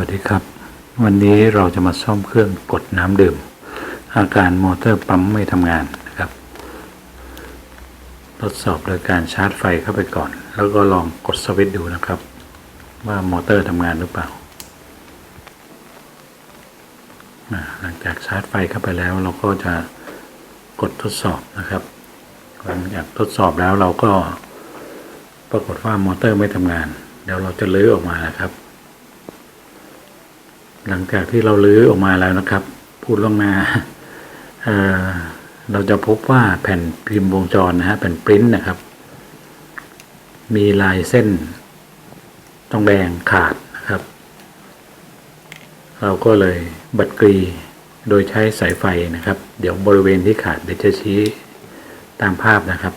วัสดีครับ วันนี้เราจะมาซ่อมเครื่องกดน้ำดื่ม อาการมอเตอร์ปั๊มไม่ทำงานนะครับ ทดสอบโดยการชาร์จไฟเข้าไปก่อน แล้วก็ลองกดสวิตช์ดูนะครับ ว่ามอเตอร์ทำงานหรือเปล่า หลังจากชาร์จไฟเข้าไปแล้ว เราก็จะกดทดสอบนะครับหลังจากทดสอบแล้วเราก็ปรากฏว่ามอเตอร์ไม่ทำงาน เดี๋ยวเราจะลื้อออกมานะครับ หลังจากที่เราลื้อออกมาแล้วนะครับ พูดล่วงหน้าเเราจะพบว่าแผ่นพิมพ์วงจรนะฮะแผ่นปริ้นนะครับ มีลายเส้นต้องแดงขาดนะครับ เราก็เลยบัดกรีโดยใช้สายไฟนะครับ เดี๋ยวบริเวณที่ขาดเดี๋ยวจะชี้ตามภาพนะครับ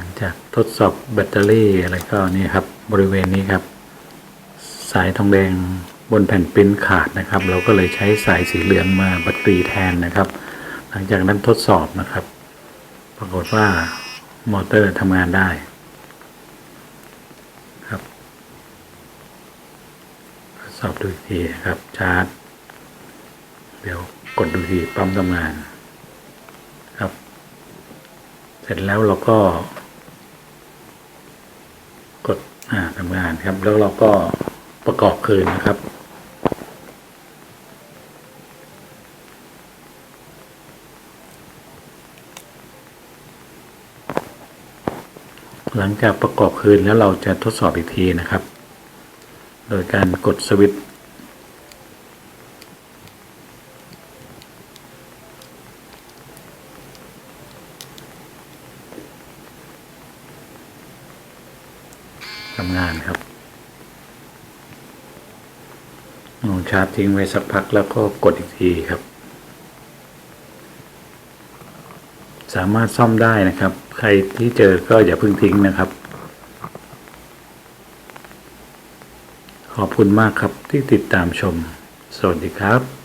หลังจากทดสอบแบตเตอรี่อะไรก็นี่ครับบริเวณนี้ครับ สายทองแดงบนแผ่นปิ้นขาดนะครับ เราก็เลยใช้สายสีเหลืองมาบัตรีแทนนะครับ หลังจากนั้นทดสอบนะครับ ปรากฏว่ามอเตอร์ทำงานได้ครับทดสอบดูอีกทีครับชาร์จ เดี๋ยวกดดูทีปั๊มทำงานครับ เสร็จแล้วเราก็ กดอ่าทำงานครับ แล้วเราก็ประกอบคืนนะครับหลังจากประกอบคืนแล้วเราจะทดสอบอีกทีนะครับ โดยการกดสวิตช์ ทำงานครับลองชาร์จทิ้งไว้สักพักแล้วก็กดอีกทีครับ สามารถซ่อมได้นะครับ ใครที่เจอก็อย่าเพิ่งทิ้งนะครับ ขอบคุณมากครับที่ติดตามชม สวัสดีครับ